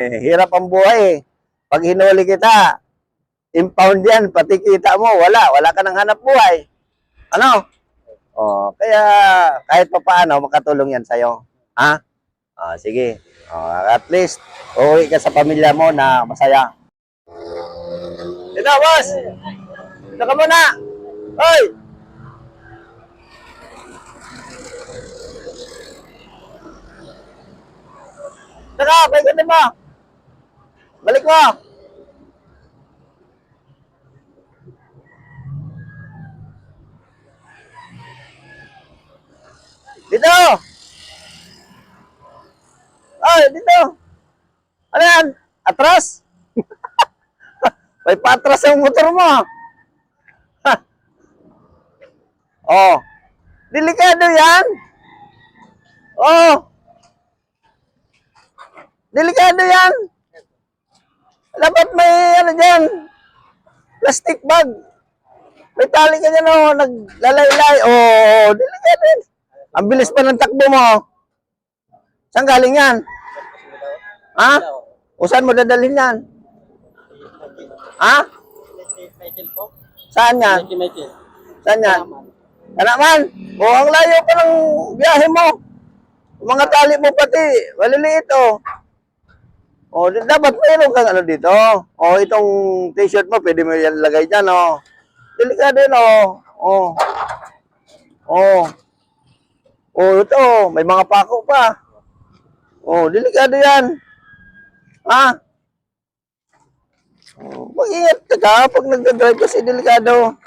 Eh, hirap ang buhay eh. Pag hinuli kita, impound yan, pati kita mo, wala. Wala ka ng hanap buhay. Ano? Oh, kaya kahit pa paano, makatulong yan sa'yo. Ha? Ah, sige. Oh, at least, uuwi ka sa pamilya mo na masaya. Ito, boss! Ito ka muna! Hoy! Tara, paikutin mo! Balik mo! Dito! Ay, dito! Ano yan? Atras? May patras ang motor mo. Oh. Delikado yan. Oh. Delikado yan. Dapat may ano dyan. Plastic bag. May tali ka dyan oh. Naglalaylay. Oh, delikado yan. Ang bilis pa ng takbo mo. Saan galing yan? Ha? O saan mo dadalhin yan? Ha? Saan yan? Saan yan? Kanaman. O, ang layo pa ng biyahe mo. Mga tali mo pati. Maliliit, oh. O, di- dapat mayroon kang ano dito. O, itong t-shirt mo, pwede mo yan lagay dyan, oh. Delikado yun, oh. Oh. Oh. Oh, ito, may mga pako pa. Oh, delikado yan. Ha? Oh, mag-ingat ka ka pag nagdadrive kasi delikado.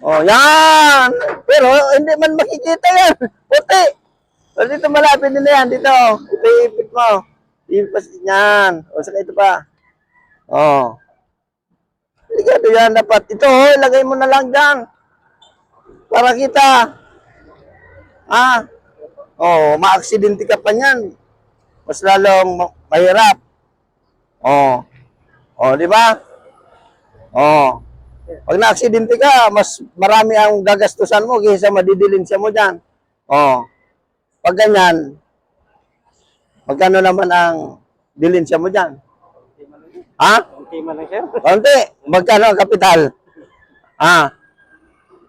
Oh, yan! Pero hindi man makikita yan. Puti. Pero dito malapit na yan. Dito. Ito ipit mo. Ipas yan. O, saka ito pa. Oh. Delikado yan dapat. Ito, oh, ilagay mo na lang dyan. Para kita. Ah. Oh, maaksidente ka pa niyan. Mas lalong ma- mahirap. Oh. Oh, di ba? Oh. Pag na-aksidente ka, mas marami ang gagastusan mo kaysa madidilin siya mo dyan. Oh. Pag ganyan, magkano naman ang dilin siya mo dyan? Ha? Kunti man lang, sir. Konti. Magkano ang kapital? Ha?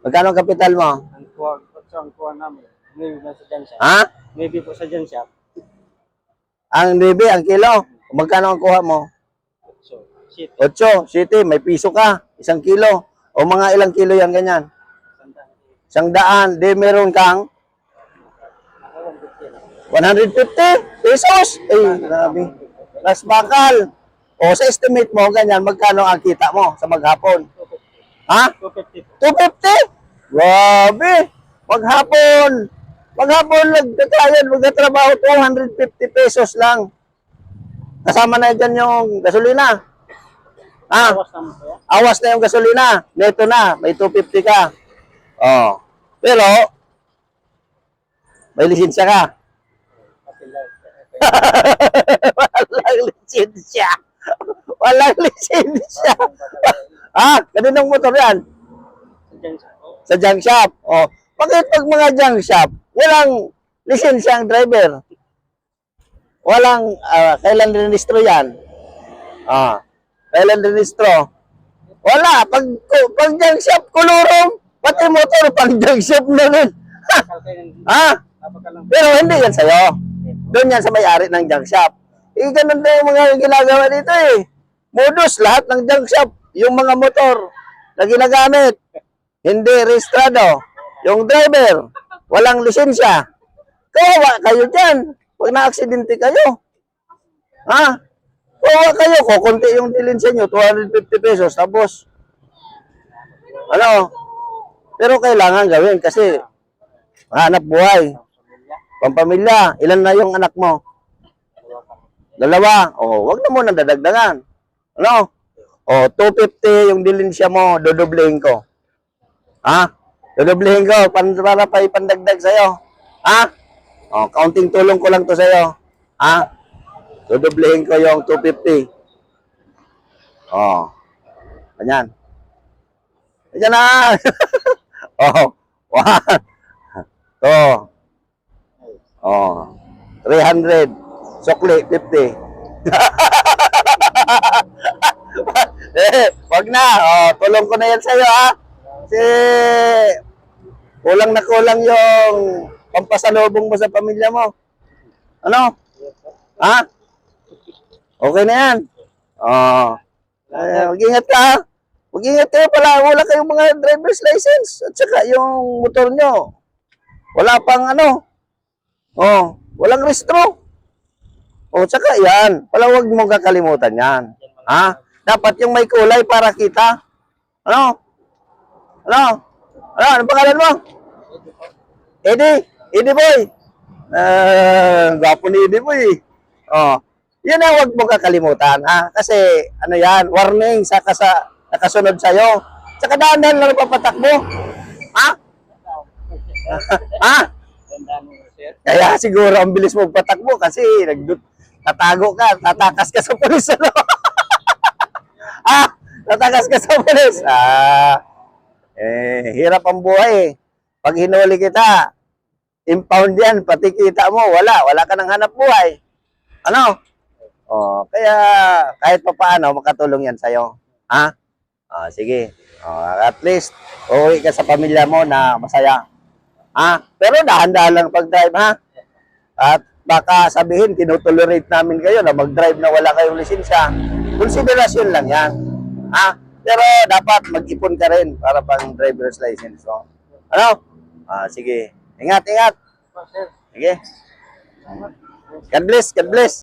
Magkano ang kapital mo? Ang kuha, ang kuha namin. Maybe po sa dyan shop. Ha? Maybe po sa dyan shop. Ang libi, ang kilo. Magkano ang kuha mo? So, shit. 8, city, may piso ka. Isang kilo. O mga ilang kilo yan, ganyan. Sandaan. Isang daan. Di meron kang 150. 150 pesos. Eh, grabe. Mas bakal. O sa estimate mo, ganyan, magkano ang kita mo sa maghapon? Ha? 250. 250? Grabe. Maghapon. Maghapon, nagkakayan, magkatrabaho, 250 pesos lang. Kasama na dyan yung gasolina. Ha? Awas yan. Awas na yung gasolina. Neto na. May 250 ka. Oh. Pero, may lisensya ka. Walang lisensya. Walang lisensya. ah, kaninong motor yan? Sa junk shop. Oh. Bakit pag mga junk shop, walang lisensya ang driver? Walang, ah, kailan rinistro yan? Ah, kailan rinistro? Wala. Pag, pag junk shop, kulurong. Pati motor, pang junk shop na rin. Ha? Lang. Pero hindi yan sa'yo. Doon yan sa may-ari ng junk shop. Eh, ganun din yung mga ginagawa dito eh. Modus, lahat ng junk shop, yung mga motor na ginagamit, hindi rehistrado. Yung driver, walang lisensya. Kawawa kayo dyan. Pag na-aksidente kayo. Ha? Kawawa kayo. Kukunti yung dilensya nyo, 250 pesos. Tapos, ano? Pero kailangan gawin kasi hanap buhay. Pampamilya, ilan na yung anak mo? Dalawa. O, wag na mo nang dadagdagan. Ano? O, 250 yung dilensya mo, dodoblehin ko. Ha? Dodoblehin ko pan- para pa ipandagdag sa'yo. Ha? O, kaunting tulong ko lang to sa'yo. Ha? Dodoblehin ko yung 250. O. Ganyan. Ganyan na. o. One. Two. Oh, 300. Sukli, 50. eh, wag na. Oh, tulong ko na yan sa'yo, ha? Kasi kulang na kulang yung pampasalubong mo sa pamilya mo. Ano? Ha? Okay na yan. Oh. Eh, mag-ingat ka, ha? Mag-ingat kayo pala. Wala kayong mga driver's license. At saka yung motor nyo. Wala pang ano. Oh, walang restro. Oh, tsaka yan. Pala huwag mo kakalimutan yan. Ha? Dapat yung may kulay para kita. Ano? Ano? Ano? Ano pangalan mo? Eddie. Eddie boy. Ah, gwapo ni Eddie boy. Oh. Yun ang huwag mo kakalimutan, ha? Kasi, ano yan, warning sa kasa, nakasunod sa'yo. Tsaka dahan-dahan lang papatakbo. Ha? ha? Kaya siguro ang bilis mo patakbo kasi nagdut tatago ka, tatakas ka sa pulis ano. ah, tatakas ka sa pulis. Ah. Eh, hirap ang buhay. Pag hinuli kita, impound yan, pati kita mo, wala, wala ka nang hanap buhay. Ano? Oh, kaya kahit pa paano makatulong yan sa'yo. Ha? Ah, sige. Oh, at least, uuwi ka sa pamilya mo na masaya. Ha? Pero dahan-dahan lang pag-drive, ha? At baka sabihin, tinutolerate namin kayo na mag-drive na wala kayong lisensya. Konsiderasyon lang yan. Ha? Pero dapat mag-ipon ka rin para pang driver's license. So, ano? Ah, sige. Ingat, ingat. Oh. Sige. God bless, God bless.